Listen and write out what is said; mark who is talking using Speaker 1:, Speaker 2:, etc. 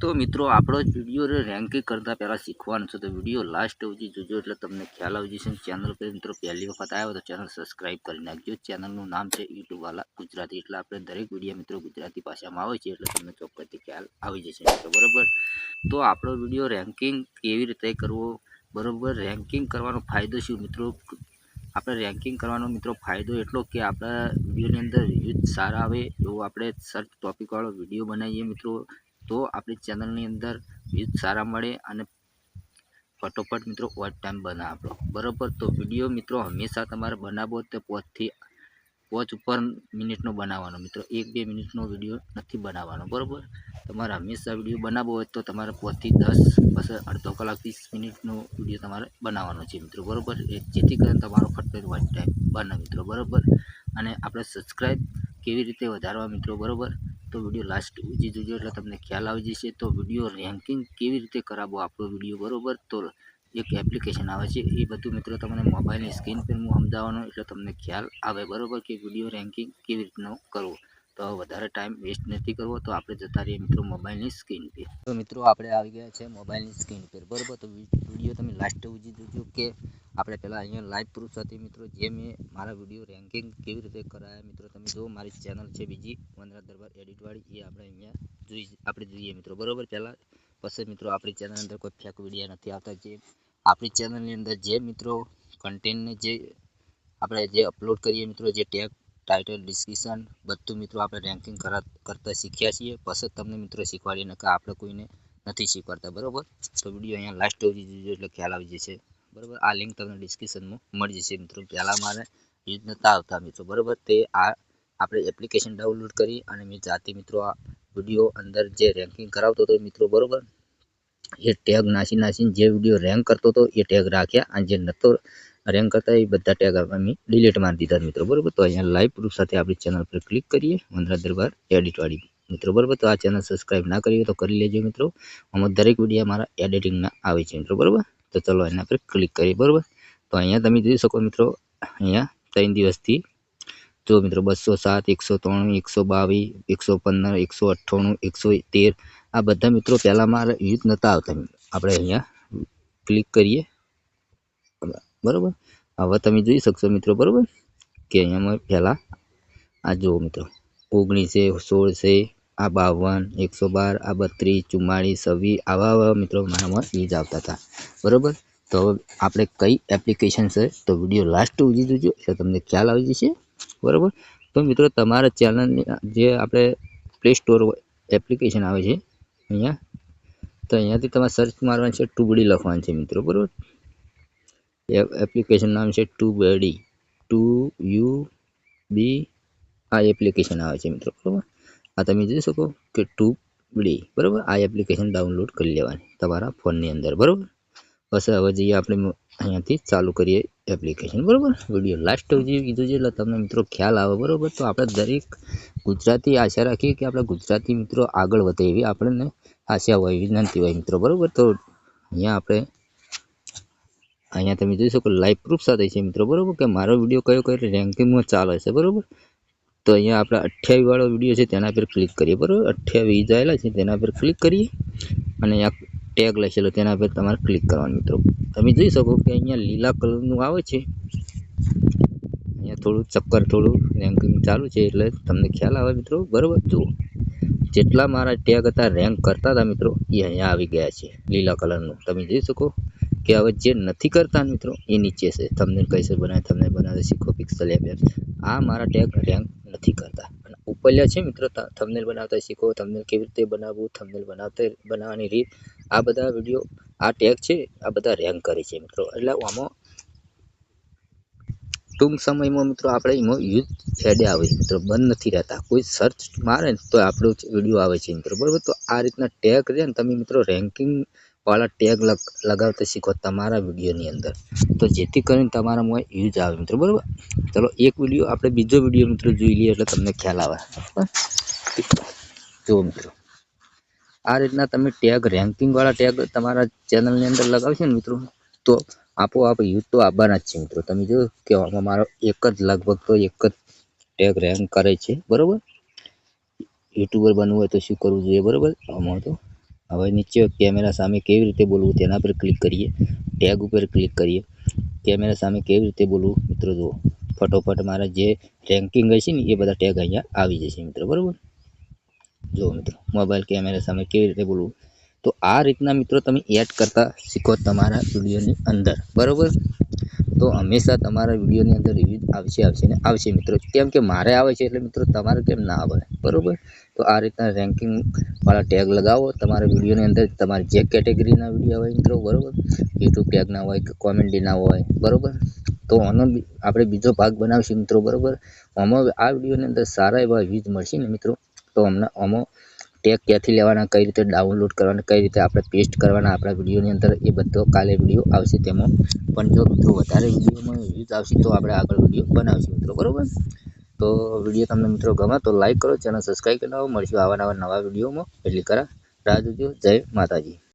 Speaker 1: તો મિત્રો, આપણો વીડિયો રેન્કિંગ કરતાં પહેલાં શીખવાનું છે. તો વીડિયો લાસ્ટ સુધી જોજો એટલે તમને ખ્યાલ આવી જશે. ચેનલ પર મિત્રો, પહેલી વખત આવ્યો તો ચેનલ સબસ્ક્રાઈબ કરી નાખજો. ચેનલનું નામ છે યુટ્યુબવાલા ગુજરાતી. એટલે આપણે દરેક વીડિયો મિત્રો ગુજરાતી ભાષામાં આવે છે એટલે તમને ચોક્કસથી ખ્યાલ આવી જશે. મિત્રો, બરાબર? તો આપણો વીડિયો રેન્કિંગ કેવી રીતે કરવો? બરાબર? રેન્કિંગ કરવાનો ફાયદો શું મિત્રો? આપણે રેન્કિંગ કરવાનો મિત્રો ફાયદો એટલો કે આપણા વિડીયોની અંદર વ્યૂઝ સારા આવે એવો આપણે સર્ચ ટોપિકવાળો વીડિયો બનાવીએ મિત્રો. તો આપણી ચેનલની અંદર વ્યૂઝ સારા મળે અને ફટોફટ મિત્રો વોચ ટાઈમ બને બરાબર? તો વીડિયો મિત્રો હંમેશા તમારે બનાવવો તો પોચથી પોચ ઉપર મિનિટનો બનાવવાનો મિત્રો. એક બે મિનિટનો વીડિયો નથી બનાવવાનો. બરાબર? તમારે હંમેશા વીડિયો બનાવવો હોય તો તમારે પોચથી દસ, બસ અડધો કલાક ત્રીસ મિનિટનો વીડિયો તમારે બનાવવાનો છે મિત્રો. બરાબર? જેથી કરીને તમારો ફટફટ વોચ ટાઈમ બને મિત્રો. બરાબર? અને આપણે સબસ્ક્રાઈબ કેવી રીતે વધારવા મિત્રો? બરાબર? તો વીડિયો લાસ્ટ ઉજી જોજો એટલે તમને ખ્યાલ આવી જશે. તો વીડિયો રેન્કિંગ કેવી રીતે કરાવવો આપણો વીડિયો બરાબર? તો એક એપ્લિકેશન આવે છે. એ બધું મિત્રો તમને મોબાઈલની સ્ક્રીન પર હું સમજાવવાનો એટલે તમને ખ્યાલ આવે, બરાબર? કે વીડિયો રેન્કિંગ કેવી રીતનો કરવો? તો વધારે ટાઈમ વેસ્ટ નથી કરવો. તો આપણે જતા રહીએ મિત્રો મોબાઈલની સ્ક્રીન પર. તો મિત્રો, આપણે આવી ગયા છે મોબાઈલની સ્ક્રીન પર, બરાબર? તો વીડિયો તમે લાસ્ટ ઉજી જોજો કે આપણે પહેલાં અહીંયા લાઈવ પ્રૂફ સાથે મિત્રો જે મેં મારા વીડિયો રેન્કિંગ કેવી રીતે કરાયા, મિત્રો તમે જો મારી ચેનલ છે બીજી વંદરા દરબાર એડિટવાળી એ આપણે અહીંયા જોઈ આપણે જોઈએ મિત્રો, બરાબર? પહેલાં પછી મિત્રો આપણી ચેનલ અંદર કોઈ ફેક વીડિયો નથી આવતા, જે આપણી ચેનલની અંદર જે મિત્રો કન્ટેન્ટને જે આપણે જે અપલોડ કરીએ મિત્રો, જે ટેગ ટાઇટલ ડિસ્ક્રિપ્શન બધું મિત્રો આપણે રેન્કિંગ કરા, કરતાં શીખ્યા છીએ. પછી તમને મિત્રો શીખવાડીએ નકા આપણે કોઈને નથી શીખવાડતા, બરાબર? તો વીડિયો અહીંયા લાસ્ટ સુધી જોજો એટલે ખ્યાલ આવી જશે. બરાબર? આ લિંક તમને ડિસ્ક્રિપ્શનમાં મળી જશે મિત્રો. પહેલાં મારે યુઝ નહોતા આવતા મિત્રો, બરાબર? તે આ આપણે એપ્લિકેશન ડાઉનલોડ કરી અને મેં, જાતે મિત્રો આ વીડિયો અંદર જે રેન્કિંગ કરાવતો હતો મિત્રો, બરાબર? એ ટેગ નાસી નાસીને જે વીડિયો રેન્ક કરતો હતો એ ટેગ રાખ્યા અને જે નહોતો રેન્ક કરતા એ બધા ટેગ અમે ડિલીટ મારી દીધા મિત્રો, બરાબર? તો અહીંયા લાઈવ પ્રૂફ સાથે આપણી ચેનલ પર ક્લિક કરીએ વંદરા દરબાર એડિટવાળી મિત્રો, બરાબર? તો આ ચેનલ સબસ્ક્રાઈબ ના કરી તો કરી લેજો મિત્રો. આમાં દરેક વીડિયો મારા એડિટિંગના આવે છે મિત્રો, બરાબર? તો ચલો એના પર ક્લિક કરીએ, બરાબર? તો અહીંયા તમે જોઈ શકો મિત્રો, અહીંયા ત્રણ દિવસથી. જો મિત્રો બસો સાત, એકસો ત્રણ, એકસો બાવીસ, એકસો પંદર, એકસો અઠ્ઠાણું, એકસો તેર, આ બધા મિત્રો પહેલાં મારે યુઝ નહોતા આવતા. આપણે અહીંયા ક્લિક કરીએ. બરાબર? હવે તમે જોઈ શકશો મિત્રો, બરાબર? કે અહીંયા પહેલાં, આ જુઓ મિત્રો, ઓગણીસ છે, સોળ છે આ બાવન, એકસો બાર, આ બત્રીસ, ચુમ્માળીસ, છવ્વીસ, આવા આવા મિત્રો મારામાં યુઝ આવતા હતા. બરાબર? તો આપણે કઈ એપ્લિકેશન છે? તો વીડિયો લાસ્ટ સુધી જોજો, એટલે તમને ખ્યાલ આવી જશે. બરાબર? તો મિત્રો તમારા ચેનલની જે આપણે પ્લે સ્ટોર એપ્લિકેશન આવે છે, અહીંયા, તો અહીંયાથી તમારે સર્ચ મારવાનું છે ટુબડી લખવાનું છે મિત્રો, બરાબર? એપ્લિકેશન નામ છે ટુ બડી ટુ યુ બી આ એપ્લિકેશન આવે છે મિત્રો, બરાબર? આ તમે જોઈ શકો કે ટુ બડી બરાબર? આ એપ્લિકેશન ડાઉનલોડ કરી લેવાની તમારા ફોનની અંદર, બરાબર? બસ હવે જઈએ આપણે અહીંયાથી ચાલુ કરીએ એપ્લિકેશન બરાબર? વીડિયો લાસ્ટ જે કીધું છે, એટલે તમને મિત્રો ખ્યાલ આવે, બરાબર? તો આપણે દરેક ગુજરાતી આશા રાખીએ કે આપણે ગુજરાતી મિત્રો આગળ વધે એવી આપણને આશા હોય વિનંતી હોય મિત્રો, બરાબર? તો અહીંયા આપણે, અહીંયા તમે જોઈ શકો લાઈવ પ્રૂફ સાથે છે મિત્રો, બરાબર? કે મારો વીડિયો કયો કયો રેન્કિંગમાં ચાલે છે, બરાબર? તો અહીંયા આપણે અઠ્યાવીસ વાળો વીડિયો છે, તેના પર ક્લિક કરીએ. બરાબર? અઠ્યાવીસ આવેલા છે, તેના પર ક્લિક કરીએ. અને અહીંયા ટેગ લખેલો, તેના પર તમારે ક્લિક કરવાનું મિત્રો. તમે જોઈ શકો કે અહીંયા લીલા કલરનું આવે છે. અહીંયા થોડું ચક્કર, થોડું રેન્કિંગ ચાલુ છે, એટલે તમને ખ્યાલ આવે મિત્રો. બરાબર? જુઓ. જેટલા મારા ટેગ હતા રેન્ક કરતા હતા મિત્રો, એ અહીંયા આવી ગયા છે, લીલા કલરનું તમે જોઈ શકો કે હવે જે નથી કરતા મિત્રો, એ નીચે છે. તમને કઈસે બનાવે, તમને બનાવે, શીખો પિક્સલ એપ આ મારા ટેગ રેન્ક નથી કરતા. અને ઉપલ્યા છે મિત્રો થંબનેલ બનાવતા શીખો થંબનેલ કેવી રીતે બનાવવું થંબનેલ બનાવતા, બનાવવાની રીત, આ બધા વીડિયો આ ટેગ છે, આ બધા રેન્ક કરે છે મિત્રો. એટલે આમાં ટૂંક સમયમાં મિત્રો, આપણે એમાં યુઝ ફેડે આવે છે મિત્રો, બંધ નથી રહેતા. કોઈ સર્ચ મારે ને તો આપણો વીડિયો આવે છે મિત્રો, બરાબર? તો આ રીતના ટેગ રહે ને તમે મિત્રો રેન્કિંગ વાળા ટેગ લગાવતા શીખો તમારા વિડીયોની અંદર. તો જેથી કરીને તમારામાં યુઝ આવે મિત્રો, બરાબર? ચલો, એક વીડિયો આપણે બીજો વીડિયો મિત્રો જોઈ લઈએ એટલે તમને ખ્યાલ આવે. જુઓ મિત્રો, આ રીતના તમે ટેગ રેન્કિંગવાળા ટેગ તમારા ચેનલની અંદર લગાવશો ને મિત્રો, તો આપોઆપ યુઝ તો આવવાના જ છે મિત્રો. તમે જો કે આમાં મારો એક જ, લગભગ તો એક જ ટેગ રેન્ક કરે છે, બરાબર? યુટ્યુબર બનવું હોય તો શું કરવું જોઈએ, બરાબર? આમાં તો હવે નીચે કેમેરા સામે કેવી રીતે બોલવું તેના પર ક્લિક કરીએ. ટેગ ઉપર ક્લિક કરીએ. કેમેરા સામે કેવી રીતે બોલવું મિત્રો જુઓ. ફટોફટ મારા જે રેન્કિંગ હશે ને એ બધા ટેગ અહીંયા આવી જશે મિત્રો, બરાબર? જુઓ મિત્રો મોબાઈલ કેમેરા સામે કેવી રીતે બોલવું. તો આ રીતના મિત્રો તમે એડ કરતા શીખો તમારા વિડીયોની અંદર, બરાબર? તો હંમેશા તમારા વિડીયોની અંદર રિવ્યૂ આવશે આવશે ને આવશે મિત્રો. કેમ કે મારે આવે છે એટલે મિત્રો તમારે કેમ ના આવે? બરાબર? તો આ રીતના રેન્કિંગ વાળા ટેગ લગાવો. તમારા વિડીયોની અંદર તમારી જે કેટેગરીના વીડિયો હોય મિત્રો, બરાબર? યુટ્યુબ ટેગના હોય કે કોમેડીના હોય, બરાબર? તો આનો આપણે બીજો ભાગ બનાવીશું મિત્રો, બરાબર? આમાં આ વિડીયોની અંદર સારા એવા વ્યૂઝ મળશે ને મિત્રો, તો હમણાં આમાં ટેગ ક્યાંથી લેવાના, કઈ રીતે ડાઉનલોડ કરવાના, કઈ રીતે આપણે પેસ્ટ કરવાના, આપણા વિડીયોની અંદર એ બધો કાલે વીડિયો આવશે તેમાં. પણ જો મિત્રો વધારે વિડીયોમાં વ્યૂઝ આવશે તો આપણે આગળ વીડિયો બનાવશું મિત્રો, બરાબર? તો વીડિયો તમને મિત્રો ગમે તો લાઈક કરો, ચેનલ સબસ્ક્રાઈબ કરી નાખો. મળશું આવા નવા નવા વિડીયોમાં. એટલી કરા, રાહ જોજો. જય માતાજી.